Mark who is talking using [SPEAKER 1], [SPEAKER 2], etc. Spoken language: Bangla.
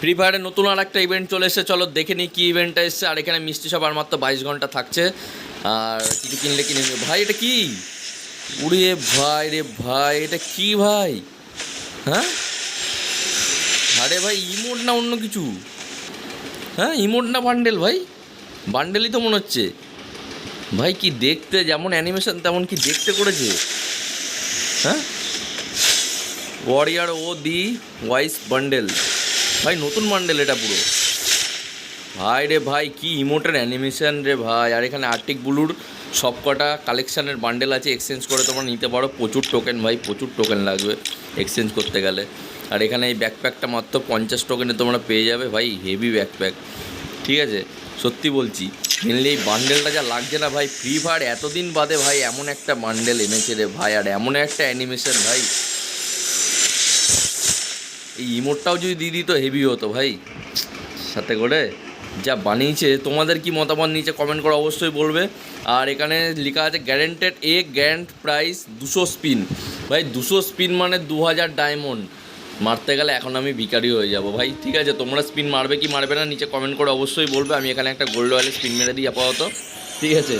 [SPEAKER 1] ফ্রি ফায়ারে নতুন আর একটা ইভেন্ট চলে এসেছে। চলো দেখে নিই কী ইভেন্টটা এসছে। আর এখানে মিষ্টি সব আর মাত্র বাইশ ঘণ্টা থাকছে। আর কিছু কিনলে কিনে নেবে ভাই, এটা কি? উড়ে ভাই রে ভাই, এটা কি ভাই? হ্যাঁ? আরে ভাই ইমোট না অন্য কিছু? হ্যাঁ ইমোট না বান্ডেল ভাই? বান্ডেলই তো মনে হচ্ছে। ভাই, কি দেখতে যেমন অ্যানিমেশন তেমন কি দেখতে করেছে। হ্যাঁ? Warrior of the wise bundle ভাই, নতুন বান্ডেল এটা পুরো। ভাই রে ভাই, কি ইমোটের অ্যানিমেশন রে ভাই। আর এখানে আর্টিক ব্লুর সবকটা কালেকশানের বান্ডেল আছে এক্সচেঞ্জ করে তোমরা নিতে পারো। প্রচুর টোকেন ভাই, প্রচুর টোকেন লাগবে এক্সচেঞ্জ করতে গেলে। আর এখানে এই ব্যাকপ্যাকটা মাত্র পঞ্চাশ টোকেনে তোমরা পেয়ে যাবে। ভাই হেভি ব্যাকপ্যাক ঠিক আছে? সত্যি বলছি মেনলি এই বান্ডেলটা যা লাগছে না ভাই ফ্রি ফায়ার এতদিন বাদে ভাই এমন একটা বান্ডেল এনেছে রে ভাই। আর এমন একটা অ্যানিমেশন ভাই এই ইমোটটাও যদি দিয়ে দিত হেভি হতো ভাই। সাথে করে যা বানিয়েছে, তোমাদের কি মতামত নিচে কমেন্ট করে অবশ্যই বলবে। আর এখানে লেখা আছে গ্যারেন্টেড এ গ্র্যান্ড প্রাইস দুশো স্পিন ভাই, দুশো স্পিন মানে দু হাজার ডায়মন্ড মারতে গেলে এখন আমি ভিকারি হয়ে যাব। ভাই, ঠিক আছে, তোমরা স্পিন মারবে কি মারবে না, নিচে কমেন্ট করে অবশ্যই বলবে। আমি এখানে একটা গোল্ড ওয়ালে স্পিন মেরে দিই আপাতত। ঠিক আছে?